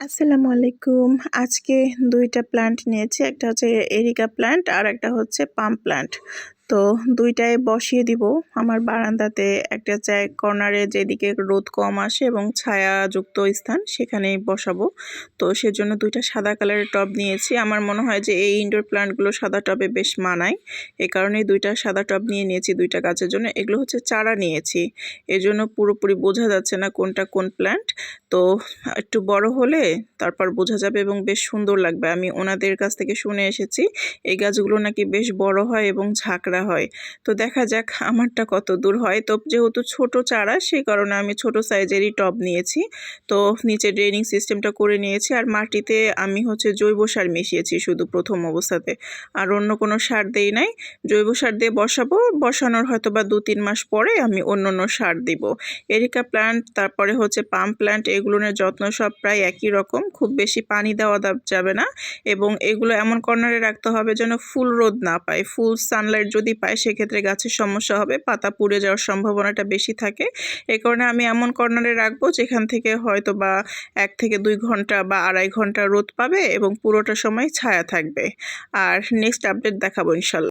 আসসালামু আলাইকুম। আজকে দুইটা প্ল্যান্ট নিয়েছি, একটা হচ্ছে এরিকা প্ল্যান্ট আর একটা হচ্ছে পাম্প প্ল্যান্ট তো দুইটাই বসিয়ে দিব। আমার বারান্দাতে একটা চায়, কর্নারে যেদিকে রোদ কম আসে এবং ছায়াযুক্ত স্থান, সেখানেই বসাবো। তো সেজন্য দুইটা সাদা কালারের টব নিয়েছি। আমার মনে হয় যে এই ইনডোর প্ল্যান্টগুলো সাদা টবে বেশ মানায়। এ কারণেই দুইটা সাদা টব নিয়ে নিয়েছি দুইটা গাছের জন্য। এগুলো হচ্ছে চারা নিয়েছি। এজন্য পুরোপুরি বোঝা যাচ্ছে না কোনটা কোন প্ল্যান্ট তো একটু বড় হলে তারপর বোঝা যাবে এবং বেশ সুন্দর লাগবে। আমি ওনাদের কাছ থেকে শুনে এসেছি। এই গাছগুলো নাকি বেশ বড় হয় এবং ঝাঁকড়া হয়। তো দেখা যাক আমারটা কত দূর হয়। তো যেহেতু ছোট চারা, সেই কারণে আমি ছোট সাইজেরই টব নিয়েছি। তো নিচে ড্রেনিং সিস্টেমটা করে নিয়েছি আর মাটিতে আমি হচ্ছে জৈব সার মিশিয়েছি শুধু প্রথম অবস্থাতে। আর অন্য কোনো সার দেই নাই। জৈব সার দিয়ে বসাবো, বসানোর হয়তো বা দু তিন মাস পরে আমি অন্য অন্য সার দিব। এরিকা প্ল্যান্ট তারপরে হচ্ছে পাম প্ল্যান্ট এগুলোর যত্ন সব প্রায় একই রকম। খুব বেশি পানি দেওয়া যাবে না। এবং এগুলো এমন কর্নারে রাখতে হবে যেন ফুল রোদ না পায়। ফুল সানলাইট যদি পায়, সেক্ষেত্রে গাছের সমস্যা হবে, পাতা পুড়ে যাওয়ার সম্ভাবনাটা বেশি থাকে। এ কারণে আমি এমন কর্নারে রাখব যেখান থেকে হয়তো বা এক থেকে দুই ঘণ্টা বা আড়াই ঘণ্টা রোদ পাবে এবং পুরোটা সময় ছায়া থাকবে। আর নেক্সট আপডেট দেখাবো ইনশাল্লাহ।